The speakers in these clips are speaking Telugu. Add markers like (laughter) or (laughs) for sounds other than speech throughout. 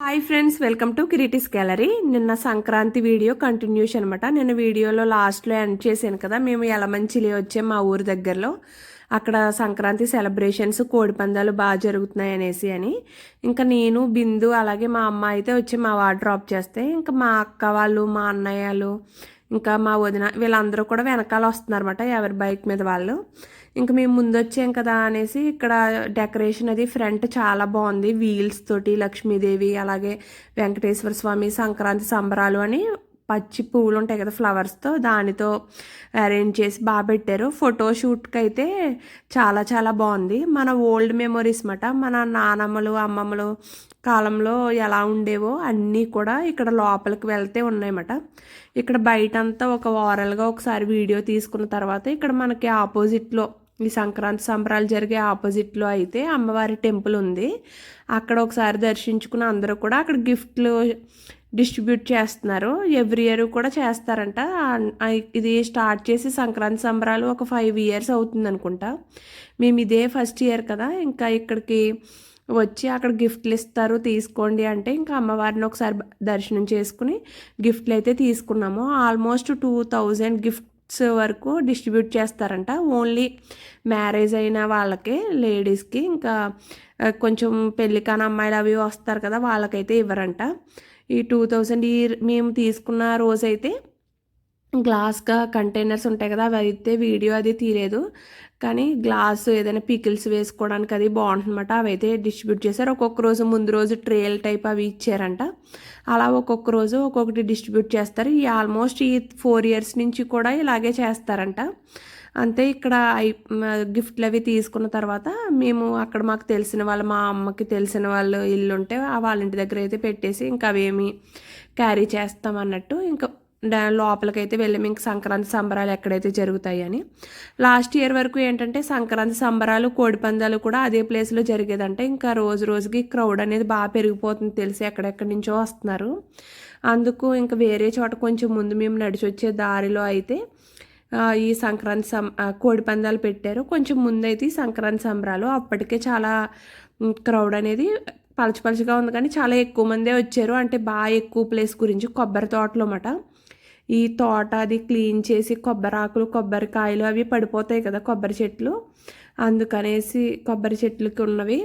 Hi friends welcome to Kireeti's gallery. నిన్న సంక్రాంతి వీడియో కంటిన్యూషన్ అనమాట నేను వీడియోలో లాస్ట్లో ఎండ్ చేశాను కదా మేము ఎలమంచిలి వచ్చే మా ఊరి దగ్గరలో. అక్కడ సంక్రాంతి సెలబ్రేషన్స్ కోడిపందాలు బాగా జరుగుతున్నాయి అనేసి అని. ఇంకా నేను బిందు అలాగే మా అమ్మ అయితే వచ్చి మా వాడు డ్రాప్ చేస్తే ఇంకా మా అక్క వాళ్ళు మా అన్నయ్యలు ఇంకా మా వదిన వీళ్ళందరూ కూడా వెనకాల వస్తున్నారన్నమాట ఎవరి బైక్ మీద వాళ్ళు. ఇంక మేము ముందు వచ్చాం కదా అనేసి ఇక్కడ డెకరేషన్ అది ఫ్రంట్ చాలా బాగుంది. వీల్స్ తోటి లక్ష్మీదేవి అలాగే వెంకటేశ్వర స్వామి సంక్రాంతి సంబరాలు అని పచ్చి పువ్వులు ఉంటాయి కదా ఫ్లవర్స్తో దానితో అరేంజ్ చేసి బాగా పెట్టారు. ఫోటో షూట్కి అయితే చాలా చాలా బాగుంది. మన ఓల్డ్ మెమొరీస్ మాట మన నానమ్మలు అమ్మమ్మలు కాలంలో ఎలా ఉండేవో అన్నీ కూడా ఇక్కడ లోపలికి వెళ్తే ఉన్నాయన్నమాట ఇక్కడ బయట అంతా ఒక ఓరల్గా ఒకసారి వీడియో తీసుకున్న తర్వాత ఇక్కడ మనకి ఆపోజిట్లో ఈ సంక్రాంతి సంబరాలు జరిగే ఆపోజిట్లో అయితే అమ్మవారి టెంపుల్ ఉంది. అక్కడ ఒకసారి దర్శించుకుని అందరూ కూడా అక్కడ గిఫ్ట్లు డిస్ట్రిబ్యూట్ చేస్తున్నారు. ఎవ్రీ ఇయర్ కూడా చేస్తారంట. ఇది స్టార్ట్ చేసి సంక్రాంతి సంబరాలు ఒక ఫైవ్ ఇయర్స్ అవుతుంది అనుకుంటా. మేము ఇదే ఫస్ట్ ఇయర్ కదా. ఇంకా ఇక్కడికి వచ్చి అక్కడ గిఫ్ట్లు ఇస్తారు తీసుకోండి అంటే ఇంకా అమ్మవారిని ఒకసారి దర్శనం చేసుకుని గిఫ్ట్లు అయితే తీసుకున్నాము. ఆల్మోస్ట్ టూ థౌజండ్ గిఫ్ట్ వరకు డిస్ట్రిబ్యూట్ చేస్తారంట. ఓన్లీ మ్యారేజ్ అయిన వాళ్ళకే లేడీస్కి ఇంకా కొంచెం పెళ్ళి కాని అమ్మాయిలు అవి వస్తారు కదా వాళ్ళకైతే ఇవ్వరంట. ఈ టూ థౌజండ్ ఈ మేము తీసుకున్న రోజైతే గ్లాస్గా కంటైనర్స్ ఉంటాయి కదా అవి అయితే వీడియో అది తీయలేదు. కానీ గ్లాస్ ఏదైనా పికిల్స్ వేసుకోవడానికి అది బాగుంటుందన్నమాట. అవి అయితే డిస్ట్రిబ్యూట్ చేశారు. ఒక్కొక్క రోజు ముందు రోజు ట్రేల్ టైప్ అవి ఇచ్చారంట. అలా ఒక్కొక్క రోజు ఒక్కొక్కటి డిస్ట్రిబ్యూట్ చేస్తారు. ఈ ఆల్మోస్ట్ ఈ ఫోర్ ఇయర్స్ నుంచి కూడా ఇలాగే చేస్తారంట. అంతే ఇక్కడ గిఫ్ట్లు అవి తీసుకున్న తర్వాత మేము అక్కడ మాకు తెలిసిన వాళ్ళు మా అమ్మకి తెలిసిన వాళ్ళు ఇల్లు ఉంటే వాళ్ళ ఇంటి దగ్గర అయితే పెట్టేసి ఇంకా అవేమి క్యారీ చేస్తాం అన్నట్టు ఇంకా లోపలికైతే వెళ్ళి. మీకు సంక్రాంతి సంబరాలు ఎక్కడైతే జరుగుతాయని. లాస్ట్ ఇయర్ వరకు ఏంటంటే సంక్రాంతి సంబరాలు కోడిపందాలు కూడా అదే ప్లేస్లో జరిగేదంటే. ఇంకా రోజు రోజుకి క్రౌడ్ అనేది బాగా పెరిగిపోతుంది తెలిసి ఎక్కడెక్కడి నుంచో వస్తున్నారు. అందుకు ఇంకా వేరే చోట కొంచెం ముందు మేము నడిచి వచ్చే దారిలో అయితే ఈ సంక్రాంతి సం కోడి పందాలు పెట్టారు. కొంచెం ముందైతే ఈ సంక్రాంతి సంబరాలు. అప్పటికే చాలా క్రౌడ్ అనేది పలచపలచగా ఉంది. కానీ చాలా ఎక్కువ మందే వచ్చారు. అంటే బాగా ఎక్కువ ప్లేస్ గురించి కొబ్బరి తోటలు అన్నమాట. ఈ తోట అది క్లీన్ చేసి కొబ్బరి ఆకులు కొబ్బరికాయలు అవి పడిపోతాయి కదా కొబ్బరి చెట్లు. అందుకనేసి కొబ్బరి చెట్లకి ఉన్నవి.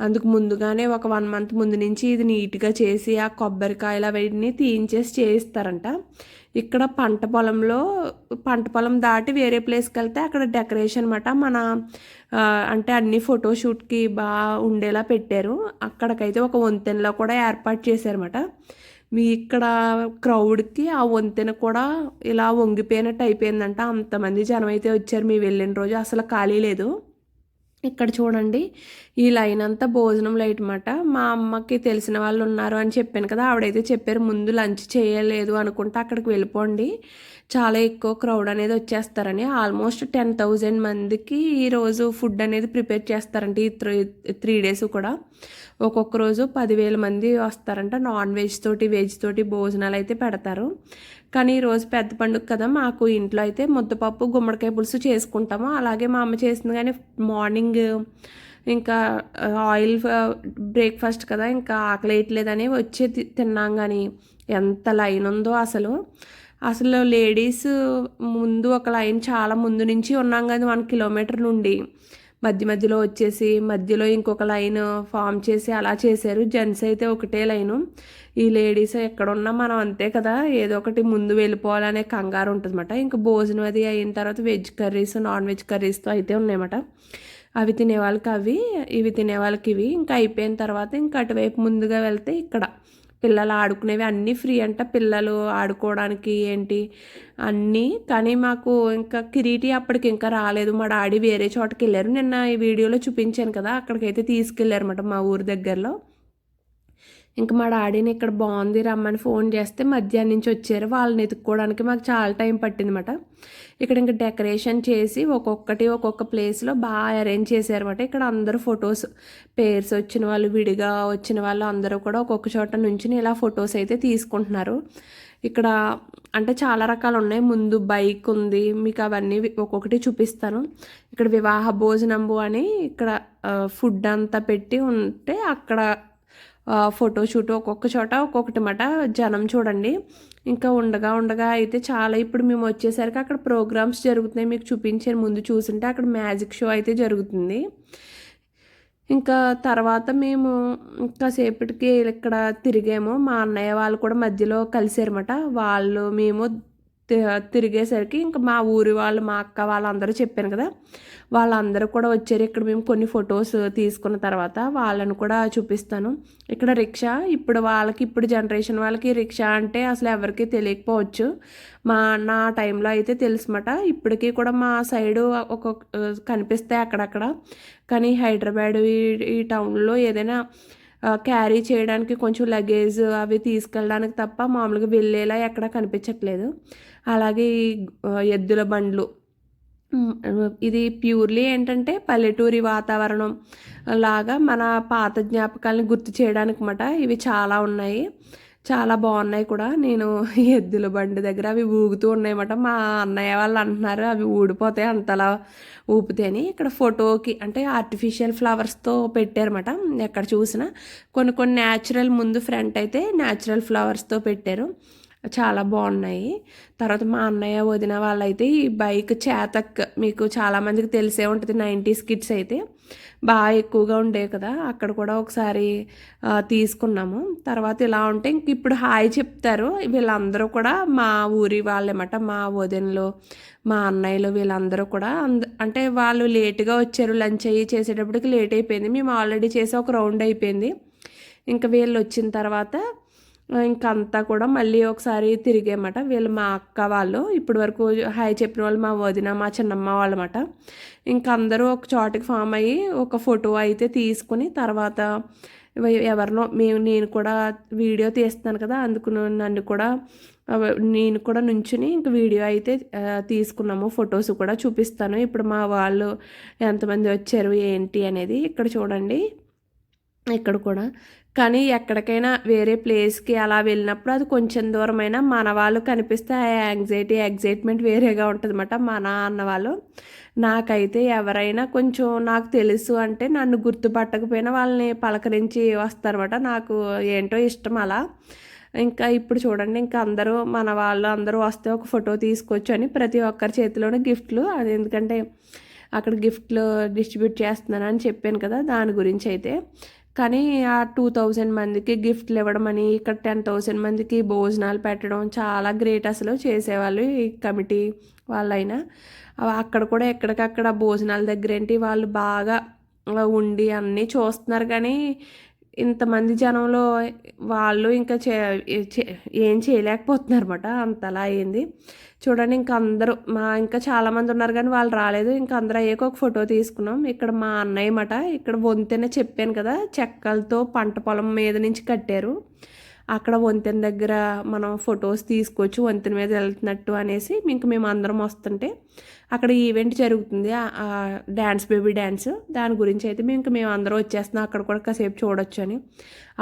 అందుకు ముందుగానే ఒక వన్ మంత్ ముందు నుంచి ఇది నీట్గా చేసి ఆ కొబ్బరికాయలు అవన్నీ తీయించేసి చేయిస్తారంట. ఇక్కడ పంట పొలంలో పంట పొలం దాటి వేరే ప్లేస్కి వెళ్తే అక్కడ డెకరేషన్ అనమాట మన అంటే అన్ని ఫోటోషూట్కి బాగా ఉండేలా పెట్టారు. అక్కడికైతే ఒక వంతెనలో కూడా ఏర్పాటు చేశారన్నమాట. మీ ఇక్కడ క్రౌడ్కి ఆ వంతెన కూడా ఇలా వంగిపోయినట్టు అయిపోయిందంట. అంతమంది జనం అయితే వచ్చారు మీ వెళ్ళిన రోజు. అసలు ఖాళీ లేదు. ఇక్కడ చూడండి ఈ లైన్ అంతా భోజనం లైట్ మాట. మా అమ్మకి తెలిసిన వాళ్ళు ఉన్నారు అని చెప్పాను కదా ఆవిడైతే చెప్పారు ముందు లంచ్ చేయలేదు అనుకుంటే అక్కడికి వెళ్ళిపోండి. చాలా ఎక్కువ క్రౌడ్ అనేది వచ్చేస్తారని ఆల్మోస్ట్ టెన్ థౌజండ్ మందికి ఈరోజు ఫుడ్ అనేది ప్రిపేర్ చేస్తారంట ఈ త్రీ త్రీ డేస్ కూడా. ఒక్కొక్క రోజు పదివేల మంది వస్తారంట. నాన్ వెజ్ తోటి వెజ్ తోటి భోజనాలు అయితే పెడతారు. కానీ ఈరోజు పెద్ద పండుగ కదా మాకు ఇంట్లో అయితే ముద్దపప్పు గుమ్మడికాయ పులుసు చేసుకుంటాము. అలాగే మా అమ్మ చేసింది కానీ మార్నింగ్ ఇంకా ఆయిల్ బ్రేక్ఫాస్ట్ కదా ఇంకా ఆకలేయట్లేదని వచ్చి తిన్నాం కానీ ఎంత లైన్ ఉందో అసలు. అసలు లేడీస్ ముందు ఒక లైన్ చాలా ముందు నుంచి ఉన్నాం కదా వన్ కిలోమీటర్ నుండి. మధ్య మధ్యలో వచ్చేసి మధ్యలో ఇంకొక లైన్ ఫామ్ చేసి అలా చేశారు. జెంట్స్ అయితే ఒకటే లైను. ఈ లేడీస్ ఎక్కడున్నా మనం అంతే కదా ఏదో ఒకటి ముందు వెళ్ళిపోవాలనే కంగారు ఉంటుందన్నమాట. ఇంకా భోజనం అది అయిన తర్వాత వెజ్ కర్రీస్ నాన్ వెజ్ కర్రీస్తో అయితే ఉన్నాయన్నమాట. అవి తినే వాళ్ళకి అవి ఇవి తినే వాళ్ళకి ఇవి. ఇంకా అయిపోయిన తర్వాత ఇంకా అటువైపు ముందుగా వెళ్తే ఇక్కడ. పిల్లలు ఆడుకునేవి అన్నీ ఫ్రీ అంట. పిల్లలు ఆడుకోవడానికి ఏంటి అన్నీ. కానీ మాకు ఇంకా కిరీటి అప్పటికి ఇంకా రాలేదు. మా డాడీ వేరే చోటకి వెళ్ళారు నిన్న ఈ వీడియోలో చూపించాను కదా అక్కడికైతే తీసుకెళ్ళారన్నమాట మా ఊరి దగ్గరలో. ఇంకా మా డాడీని ఇక్కడ బాగుంది రమ్మని ఫోన్ చేస్తే మధ్యాహ్నం నుంచి వచ్చారు. వాళ్ళని ఎత్తుక్కోవడానికి మాకు చాలా టైం పట్టిందన్నమాట. ఇక్కడ ఇంకా డెకరేషన్ చేసి ఒక్కొక్కటి ఒక్కొక్క ప్లేస్లో బాగా అరేంజ్ చేశారన్నమాట. ఇక్కడ అందరూ ఫొటోస్ పేర్స్ వచ్చిన వాళ్ళు విడిగా వచ్చిన వాళ్ళు అందరూ కూడా ఒక్కొక్క చోట నుంచి ఇలా ఫొటోస్ అయితే తీసుకుంటున్నారు. ఇక్కడ అంటే చాలా రకాలు ఉన్నాయి. ముందు బైక్ ఉంది మీకు అవన్నీ ఒక్కొక్కటి చూపిస్తాను. ఇక్కడ వివాహ భోజనంబు అని ఇక్కడ ఫుడ్ అంతా పెట్టి ఉంటే అక్కడ ఫోటోషూట్ ఒక్కొక్క చోట ఒక్కొక్కటి మాట. జనం చూడండి. ఇంకా ఉండగా ఉండగా అయితే చాలా ఇప్పుడు మేము వచ్చేసరికి అక్కడ ప్రోగ్రామ్స్ జరుగుతున్నాయి. మీకు చూపించాను. ముందు చూసింటే అక్కడ మ్యాజిక్ షో అయితే జరుగుతుంది. ఇంకా తర్వాత మేము కాసేపటికి ఇక్కడ తిరిగాము. మా అన్నయ్య వాళ్ళు కూడా మధ్యలో కలిసారన్నమాట వాళ్ళు మేము తిరిగేసరికి ఇంకా మా ఊరి వాళ్ళు మా అక్క వాళ్ళందరూ చెప్పాను కదా. వాళ్ళందరూ కూడా వచ్చారు. ఇక్కడ మేము కొన్ని ఫొటోస్ తీసుకున్న తర్వాత వాళ్ళని కూడా చూపిస్తాను. ఇక్కడ రిక్షా ఇప్పుడు వాళ్ళకి ఇప్పుడు జనరేషన్ వాళ్ళకి రిక్షా అంటే అసలు ఎవరికి తెలియకపోవచ్చు. మా నా టైంలో అయితే తెలుసుమాట. ఇప్పటికీ కూడా మా సైడు ఒక కనిపిస్తాయి అక్కడక్కడ. కానీ హైదరాబాద్ ఈ టౌన్లో ఏదైనా క్యారీ చేయడానికి కొంచెం లగేజ్ అవి తీసుకెళ్ళడానికి తప్ప మామూలుగా వెళ్ళేలా ఎక్కడ కనిపించట్లేదు. అలాగే ఎద్దుల బండ్లు. ఇది ప్యూర్లీ ఏంటంటే పల్లెటూరి వాతావరణం లాగా మన పాత జ్ఞాపకాలను గుర్తు చేయడానికి మాట ఇవి చాలా ఉన్నాయి. చాలా బాగున్నాయి కూడా. నేను ఎద్దుల బండి దగ్గర అవి ఊగుతూ ఉన్నాయన్నమాట. మా అన్నయ్య వాళ్ళు అంటున్నారు అవి ఊడిపోతాయి అంతలా ఊపితే అని. ఇక్కడ ఫోటోకి అంటే ఆర్టిఫిషియల్ ఫ్లవర్స్తో పెట్టారన్నమాట. ఎక్కడ చూసినా. కొన్ని కొన్ని న్యాచురల్ ముందు ఫ్రంట్ అయితే న్యాచురల్ ఫ్లవర్స్తో పెట్టారు. చాలా బాగున్నాయి. తర్వాత మా అన్నయ్య వదిన వాళ్ళైతే ఈ బైక్ చేతక్ మీకు చాలామందికి తెలిసే ఉంటుంది నైంటీస్ కిడ్స్ అయితే. బాగా ఎక్కువగా ఉండేవి కదా అక్కడ కూడా ఒకసారి తీసుకున్నాము. తర్వాత ఇలా ఉంటే ఇంక ఇప్పుడు హాయ్ చెప్తారు. వీళ్ళందరూ కూడా మా ఊరి వాళ్ళేమాట మా వదినలు మా అన్నయ్యలు వీళ్ళందరూ కూడా అంద అంటే వాళ్ళు లేటుగా వచ్చారు లంచ్ అయ్యి చేసేటప్పటికి లేట్ అయిపోయింది. మేము ఆల్రెడీ చేసి ఒక రౌండ్ అయిపోయింది. ఇంకా వీళ్ళు వచ్చిన తర్వాత ఇంకంతా కూడా మళ్ళీ ఒకసారి తిరిగేమాట. వీళ్ళు మా అక్క వాళ్ళు ఇప్పటి వరకు హాయ్ చెప్పిన వాళ్ళు మా వదిన మా చిన్నమ్మ వాళ్ళమాట. ఇంక అందరూ ఒక చోటకి ఫామ్ అయ్యి ఒక ఫోటో అయితే తీసుకుని తర్వాత ఎవరినో మేము నేను కూడా వీడియో తీస్తున్నాను కదా అందుకు నన్ను కూడా నేను కూడా నుంచుని ఇంక వీడియో అయితే తీసుకున్నాము. ఫొటోస్ కూడా చూపిస్తాను. ఇప్పుడు మా వాళ్ళు ఎంతమంది వచ్చారు ఏంటి అనేది ఇక్కడ చూడండి. ఇక్కడ కూడా కానీ ఎక్కడికైనా వేరే ప్లేస్కి అలా వెళ్ళినప్పుడు అది కొంచెం దూరమైనా మన వాళ్ళు కనిపిస్తే ఆ యాంగ్జైటీ ఎగ్జైట్మెంట్ వేరేగా ఉంటుంది అన్నమాట మన అన్న వాళ్ళు. నాకైతే ఎవరైనా కొంచెం నాకు తెలుసు అంటే నన్ను గుర్తుపట్టకపోయినా వాళ్ళని పలకరించి వస్తారన్నమాట. నాకు ఏంటో ఇష్టం అలా. ఇంకా ఇప్పుడు చూడండి ఇంకా అందరూ మన వాళ్ళు అందరూ వస్తే ఒక ఫోటో తీసుకొచ్చని ప్రతి ఒక్కరి చేతిలోనే గిఫ్ట్లు. అది ఎందుకంటే అక్కడ గిఫ్ట్లు డిస్ట్రిబ్యూట్ చేస్తున్నానని చెప్పాను కదా దాని గురించి అయితే. కానీ ఆ టూ థౌజండ్ మందికి గిఫ్ట్లు ఇవ్వడం అని ఇక్కడ టెన్ థౌజండ్ మందికి భోజనాలు పెట్టడం చాలా గ్రేట్ అసలు చేసేవాళ్ళు ఈ కమిటీ వాళ్ళైనా. అక్కడ కూడా ఎక్కడికక్కడ భోజనాల దగ్గర ఏంటి వాళ్ళు బాగా ఉండి అన్నీ చూస్తున్నారు కానీ ఇంతమంది జనంలో వాళ్ళు ఇంకా చే ఏం చేయలేకపోతున్నారు అనమాట అంతలా అయింది. చూడండి ఇంకా అందరూ మా ఇంకా చాలామంది ఉన్నారు కానీ వాళ్ళు రాలేదు. ఇంకా అందరూ అయ్యాక ఒక ఫోటో తీసుకున్నాం. ఇక్కడ మా అన్నయ్య మాట ఇక్కడ వంతెన చెప్పాను కదా చెక్కలతో పంట పొలం మీద నుంచి కట్టారు. అక్కడ వంతెన దగ్గర మనం ఫొటోస్ తీసుకోవచ్చు వంతెన మీద వెళ్తున్నట్టు అనేసి ఇంక మేము అందరం వస్తుంటే అక్కడ ఈవెంట్ జరుగుతుంది. డ్యాన్స్ బేబీ డ్యాన్స్ దాని గురించి అయితే మేము ఇంకా మేము అందరం వచ్చేస్తున్నాం. అక్కడ కూడా కాసేపు చూడొచ్చు అని.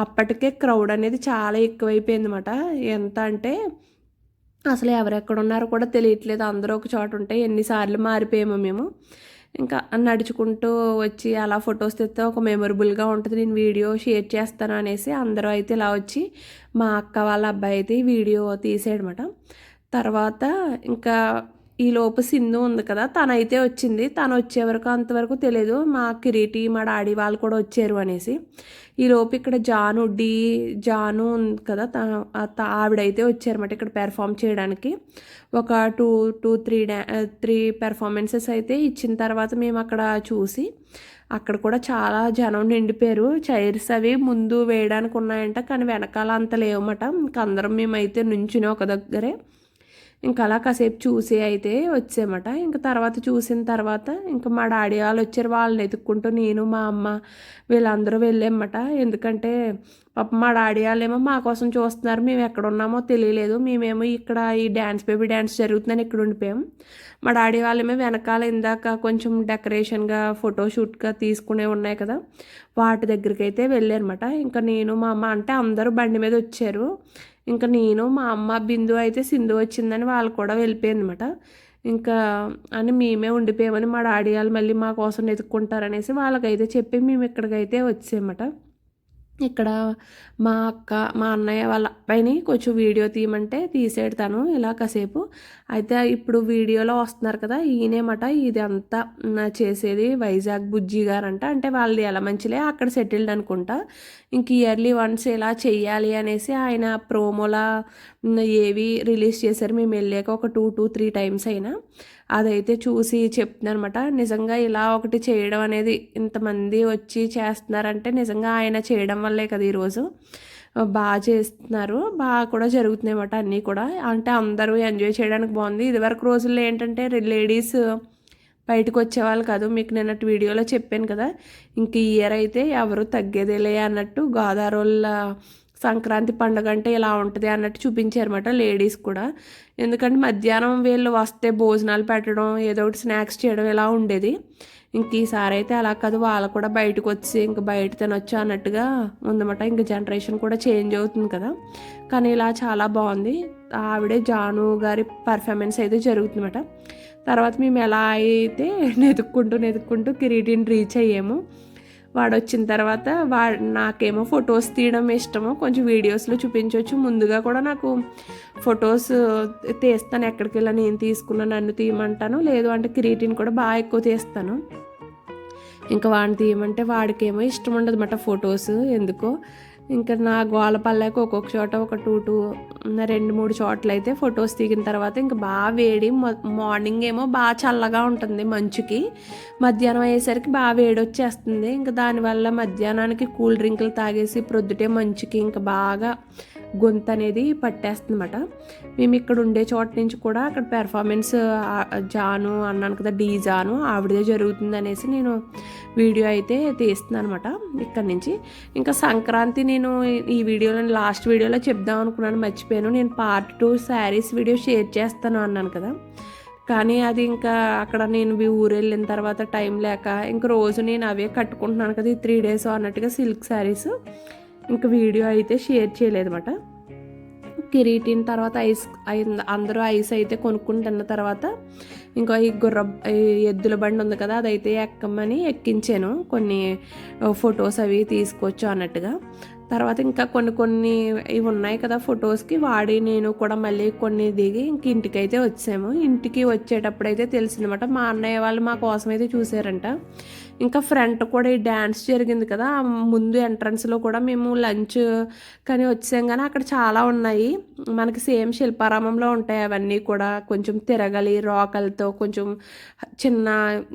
అప్పటికే క్రౌడ్ అనేది చాలా ఎక్కువైపోయింది అనమాట ఎంత అంటే అసలు ఎవరెక్కడ ఉన్నారో కూడా తెలియట్లేదు. అందరూ ఒక చోట ఉంటే ఎన్నిసార్లు మారిపోయామో మేము. ఇంకా నడుచుకుంటూ వచ్చి అలా ఫొటోస్ తెస్తే ఒక మెమొరబుల్గా ఉంటుంది. నేను వీడియో షేర్ చేస్తాను అనేసి అందరూ అయితే ఇలా వచ్చి మా అక్క వాళ్ళ అబ్బాయి అయితే వీడియో తీసేయడమాట. తర్వాత ఇంకా ఈ లోపు సింధు ఉంది కదా తనైతే వచ్చింది. తను వచ్చే వరకు అంతవరకు తెలియదు మా కిరీటి మా డాడీ వాళ్ళు కూడా వచ్చారు అనేసి. ఈ లోపు ఇక్కడ జాను డి జాను ఉంది కదా ఆవిడైతే వచ్చారన్నమాట ఇక్కడ పెర్ఫామ్ చేయడానికి. ఒక టూ టూ త్రీ డా త్రీ పెర్ఫార్మెన్సెస్ అయితే ఇచ్చిన తర్వాత మేము అక్కడ చూసి అక్కడ కూడా చాలా జనం నిండిపోయారు. చైర్స్ అవి ముందు వేయడానికి ఉన్నాయంట కానీ వెనకాల అంత లేవమాట ఇంక అందరం మేమైతే నుంచుని ఒక దగ్గరే ఇంకా అలా కాసేపు చూసి అయితే వచ్చామట ఇంకా తర్వాత చూసిన తర్వాత ఇంకా మా డాడీ వాళ్ళు వచ్చారు. వాళ్ళని ఎత్తుక్కుంటూ నేను మా అమ్మ వీళ్ళందరూ వెళ్ళామట. ఎందుకంటే పాప మా డాడీ వాళ్ళేమో మా కోసం చూస్తున్నారు. మేము ఎక్కడ ఉన్నామో తెలియలేదు. మేమేమో ఇక్కడ ఈ డ్యాన్స్ బేబీ డ్యాన్స్ జరుగుతుందని ఇక్కడ ఉండిపోయాం. మా డాడీ వాళ్ళేమో వెనకాల ఇందాక కొంచెం డెకరేషన్గా ఫోటోషూట్గా తీసుకునే ఉన్నాయి కదా వాటి దగ్గరికి అయితే వెళ్ళారనమాట ఇంకా నేను మా అమ్మ అంటే అందరూ బండి మీద వచ్చారు. ఇంకా నేను మా అమ్మ బిందు అయితే సింధు వచ్చిందని వాళ్ళు కూడా వెళ్ళిపోయింది అనమాట ఇంకా అని మేమే ఉండిపోయామని మా డాడీ వాళ్ళు మళ్ళీ మా కోసం వెతుక్కుంటారనేసి వాళ్ళకైతే చెప్పి మేము ఇక్కడికైతే వచ్చామట ఇక్కడ మా అక్క మా అన్నయ్య వాళ్ళ అబ్బాయిని కొంచెం వీడియో తీయమంటే తీసేడతాను ఇలా కాసేపు. అయితే ఇప్పుడు వీడియోలో వస్తున్నారు కదా ఈయనేమట ఇది అంతా చేసేది వైజాగ్ బుజ్జి గారంట. అంటే వాళ్ళది ఎలా మంచిలే అక్కడ సెటిల్డ్ అనుకుంటా. ఇంక ఇయర్లీ వన్స్ ఇలా చెయ్యాలి అనేసి ఆయన ప్రోమోలా ఏవి రిలీజ్ చేశారు. మేము వెళ్ళాక ఒక టూ టూ త్రీ టైమ్స్ అయినా. అదైతే చూసి చెప్తున్నారనమాట నిజంగా ఇలా ఒకటి చేయడం అనేది ఇంతమంది వచ్చి చేస్తున్నారంటే నిజంగా ఆయన చేయడం వల్లే కదా ఈరోజు బాగా చేస్తున్నారు. బాగా కూడా జరుగుతున్నాయి అన్నమాట అన్నీ కూడా. అంటే అందరూ ఎంజాయ్ చేయడానికి బాగుంది. ఇదివరకు రోజుల్లో ఏంటంటే లేడీస్ బయటకు వచ్చేవాళ్ళు కాదు. మీకు నిన్నటి వీడియోలో చెప్పాను కదా. ఇంక ఇయర్ అయితే ఎవరు తగ్గేదేలే అన్నట్టు గోదావరిల సంక్రాంతి పండుగ అంటే ఇలా ఉంటుంది అన్నట్టు చూపించారన్నమాట లేడీస్ కూడా. ఎందుకంటే మధ్యాహ్నం వీళ్ళు వస్తే భోజనాలు పెట్టడం ఏదో ఒకటి స్నాక్స్ చేయడం ఇలా ఉండేది. ఇంక ఈసారి అయితే అలా కాదు వాళ్ళు కూడా బయటకు వచ్చి ఇంక బయట తినొచ్చు అన్నట్టుగా ఉందన్నమాట. ఇంక జనరేషన్ కూడా చేంజ్ అవుతుంది కదా. కానీ ఇలా చాలా బాగుంది. ఆవిడే జాను గారి పర్ఫార్మెన్స్ అయితే జరుగుతుందన్నమాట. తర్వాత మేము ఎలా అయితే (laughs) నెతుక్కుంటూ నెతుక్కుంటూ కిరీటిని రీచ్ అయ్యాము. వాడు వచ్చిన తర్వాత వా నాకేమో ఫొటోస్ తీయడం ఇష్టము. కొంచెం వీడియోస్లో చూపించవచ్చు ముందుగా కూడా నాకు ఫొటోస్ తీస్తాను. ఎక్కడికి వెళ్ళా నేను తీసుకున్నా నన్ను తీయమంటాను. లేదు అంటే క్రియేటిన్ కూడా బాగా ఎక్కువ తీస్తాను. ఇంకా వాడిని తీయమంటే వాడికేమో ఇష్టం ఉండదు అన్నమాట ఫొటోస్. ఎందుకో ఇంకా నా గోల ఒక్కొక్క చోట ఒక టూ టూ రెండు మూడు చోట్ల అయితే ఫొటోస్ దిగిన తర్వాత ఇంకా బాగా వేడి. మార్నింగ్ ఏమో బాగా చల్లగా ఉంటుంది మంచుకి. మధ్యాహ్నం అయ్యేసరికి బాగా వేడి వచ్చేస్తుంది ఇంకా దానివల్ల మధ్యాహ్నానికి కూల్ డ్రింకులు తాగేసి ప్రొద్దుటే మంచుకి ఇంకా బాగా గొంతు అనేది పట్టేస్తుందన్నమాట. మేము ఇక్కడ ఉండే చోట నుంచి కూడా అక్కడ పెర్ఫార్మెన్స్ జాను అన్నాను కదా డీ జాను ఆవిడదే జరుగుతుంది అనేసి నేను వీడియో అయితే తీస్తున్నాను అనమాట ఇక్కడ నుంచి. ఇంకా సంక్రాంతి నేను ఈ వీడియోలో లాస్ట్ వీడియోలో చెప్దాం అనుకున్నాను మర్చిపోయాను. నేను part two saris video share చేస్తాను అన్నాను కదా. కానీ అది ఇంకా అక్కడ నేను ఊరు వెళ్ళిన తర్వాత టైం లేక ఇంక రోజు నేను అవే కట్టుకుంటున్నాను కదా ఈ త్రీ డేస్ అన్నట్టుగా సిల్క్ శారీస్ ఇంకా వీడియో అయితే షేర్ చేయలేదు అనమాట కిరీటిన తర్వాత ఐస్ అందరూ ఐస్ అయితే కొనుక్కుని తిన్న తర్వాత ఇంకా ఈ గుర్ర ఎద్దుల బండి ఉంది కదా అదైతే ఎక్కమని ఎక్కించాను. కొన్ని ఫొటోస్ అవి తీసుకోవచ్చు అన్నట్టుగా. తర్వాత ఇంకా కొన్ని కొన్ని ఇవి ఉన్నాయి కదా ఫొటోస్కి వాడి నేను కూడా మళ్ళీ కొన్ని దిగి ఇంక ఇంటికైతే వచ్చాము. ఇంటికి వచ్చేటప్పుడైతే తెలిసిందన్నమాట మా అన్నయ్య వాళ్ళు మా కోసం అయితే చూసారంట ఇంకా ఫ్రంట్ కూడా ఈ డ్యాన్స్ జరిగింది కదా ముందు ఎంట్రన్స్లో కూడా మేము లంచ్ కానీ వచ్చాం కానీ అక్కడ చాలా ఉన్నాయి. మనకి సేమ్ శిల్పారామంలో ఉంటాయి అవన్నీ కూడా కొంచెం తిరగలి రోకలతో కొంచెం చిన్న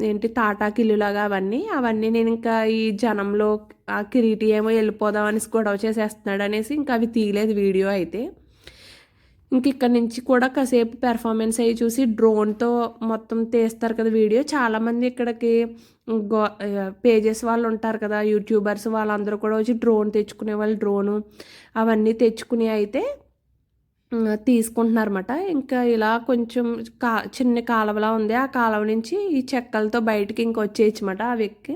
ఏంటి తాటాకిల్లులాగా అవన్నీ అవన్నీ నేను ఇంకా ఈ జనంలో ఆ కిరీటి ఏమో వెళ్ళిపోదాం అనేసి గొడవ చేసేస్తున్నాడు అనేసి ఇంకా అవి తీయలేదు వీడియో అయితే. ఇంక ఇక్కడ నుంచి కూడా కాసేపు పెర్ఫార్మెన్స్ అయ్యి చూసి డ్రోన్తో మొత్తం తీస్తారు కదా వీడియో. చాలామంది ఇక్కడికి గో పేజెస్ వాళ్ళు ఉంటారు కదా యూట్యూబర్స్ వాళ్ళందరూ కూడా వచ్చి డ్రోన్ తెచ్చుకునే వాళ్ళు డ్రోను అవన్నీ తెచ్చుకుని అయితే తీసుకుంటున్నారన్నమాట. ఇంకా ఇలా కొంచెం కా చిన్న కాలువలా ఉంది. ఆ కాలువ నుంచి ఈ చెక్కలతో బయటికి ఇంక వచ్చేయచ్చమాట ఆ వ్యక్తి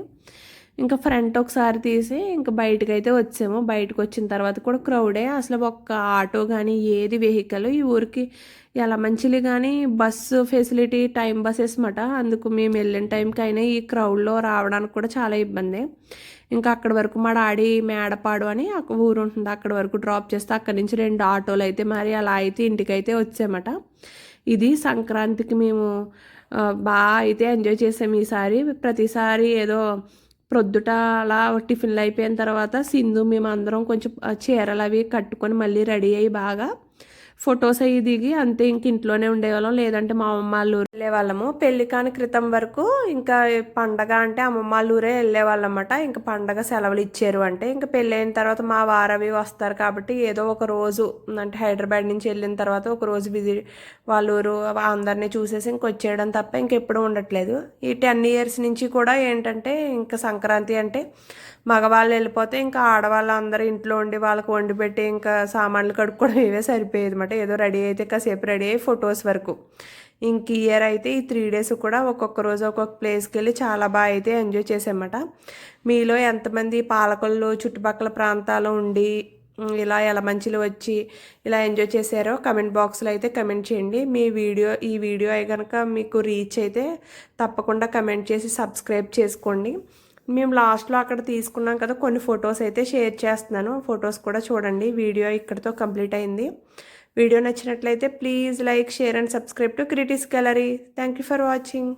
ఇంకా ఫ్రంట్ ఒకసారి తీసి ఇంకా బయటకు అయితే వచ్చాము. బయటకు వచ్చిన తర్వాత కూడా క్రౌడే. అసలు ఒక్క ఆటో కానీ ఏది వెహికల్ ఈ ఊరికి ఎలా మంచిది కానీ బస్సు ఫెసిలిటీ టైం బస్సెస్ మాట అందుకు మేము వెళ్ళిన టైంకి అయినా ఈ క్రౌడ్లో రావడానికి కూడా చాలా ఇబ్బంది. ఇంకా అక్కడి వరకు మా డాడీ మేడపాడు అని ఊరు ఉంటుంది. అక్కడి వరకు డ్రాప్ చేస్తే అక్కడి నుంచి రెండు ఆటోలు అయితే మరి అలా అయితే ఇంటికైతే వచ్చామట. ఇది సంక్రాంతికి మేము బాగా అయితే ఎంజాయ్ చేసాము ఈసారి. ప్రతిసారి ఏదో ప్రొద్దుట అలా టిఫిన్లు అయిపోయిన తర్వాత సింధు మేము అందరం కొంచెం చీరలు అవి కట్టుకొని మళ్ళీ రెడీ అయ్యి బాగా ఫొటోస్ అవి దిగి అంతే ఇంక ఇంట్లోనే ఉండేవాళ్ళం. లేదంటే మా అమ్మమ్మ వాళ్ళ ఊరు వెళ్ళేవాళ్ళము. పెళ్ళి కాని క్రితం వరకు ఇంకా పండగ అంటే అమ్మమ్మ వాళ్ళ ఊరే వెళ్ళేవాళ్ళం అనమాట ఇంకా పండగ సెలవులు ఇచ్చారు అంటే ఇంకా పెళ్ళి అయిన తర్వాత మా వారవి వస్తారు కాబట్టి ఏదో ఒక రోజు అంటే హైదరాబాద్ నుంచి వెళ్ళిన తర్వాత ఒక రోజు విజిట్ వాళ్ళ ఊరు అందరినీ చూసేసి ఇంక వచ్చేయడం తప్ప ఇంకెప్పుడు ఉండట్లేదు. ఈ టెన్ ఇయర్స్ నుంచి కూడా ఏంటంటే ఇంకా సంక్రాంతి అంటే మగవాళ్ళు వెళ్ళిపోతే ఇంకా ఆడవాళ్ళు అందరూ ఇంట్లో ఉండి వాళ్ళకి వండి పెట్టి ఇంకా సామాన్లు కడుక్కోవడం ఇవే సరిపోయేది అనమాట ఏదో రెడీ అయితే కాసేపు రెడీ అయ్యి ఫొటోస్ వరకు. ఇంక ఇయర్ అయితే ఈ త్రీ డేస్ కూడా ఒక్కొక్క రోజు ఒక్కొక్క ప్లేస్కి వెళ్ళి చాలా బాగా అయితే ఎంజాయ్ చేసామట మీలో ఎంతమంది పాలకొల్లు చుట్టుపక్కల ప్రాంతాలు ఉండి ఇలా ఎలమంచిలు వచ్చి ఇలా ఎంజాయ్ చేశారో కమెంట్ బాక్స్లో అయితే కమెంట్ చేయండి. మీ వీడియో ఈ వీడియో అయి కనుక మీకు రీచ్ అయితే తప్పకుండా కమెంట్ చేసి సబ్స్క్రైబ్ చేసుకోండి. మేము లాస్ట్లో అక్కడ తీసుకున్నాం కదా కొన్ని ఫొటోస్ అయితే షేర్ చేస్తున్నాను. ఫొటోస్ కూడా చూడండి. వీడియో ఇక్కడితో కంప్లీట్ అయింది. వీడియో నచ్చినట్లయితే please like share and subscribe to Kireeti's gallery. Thank you for watching